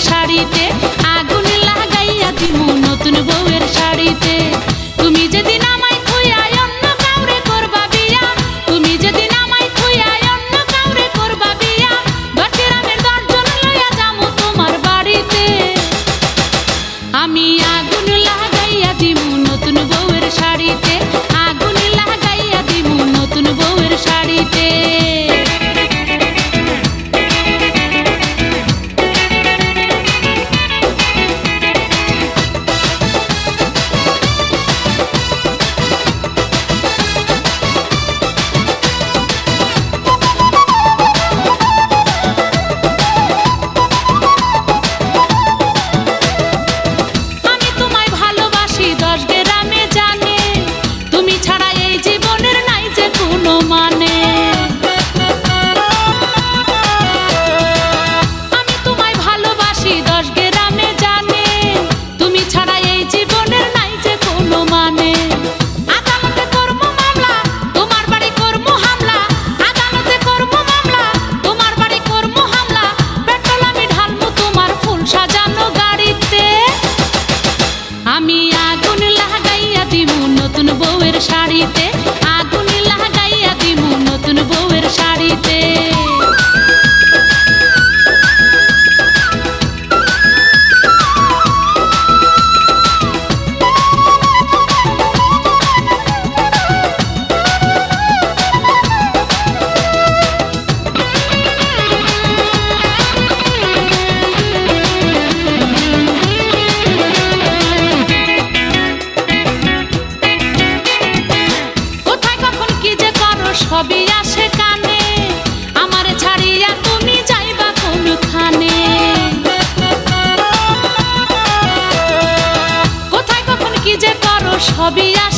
শাড়িতে আগুন লাগাইয়া দিমু নতুন বউয়ের শাড়িতে। আগুন লাগাইয়া দিমু নতুন বউয়ের শাড়িতে। সবই আস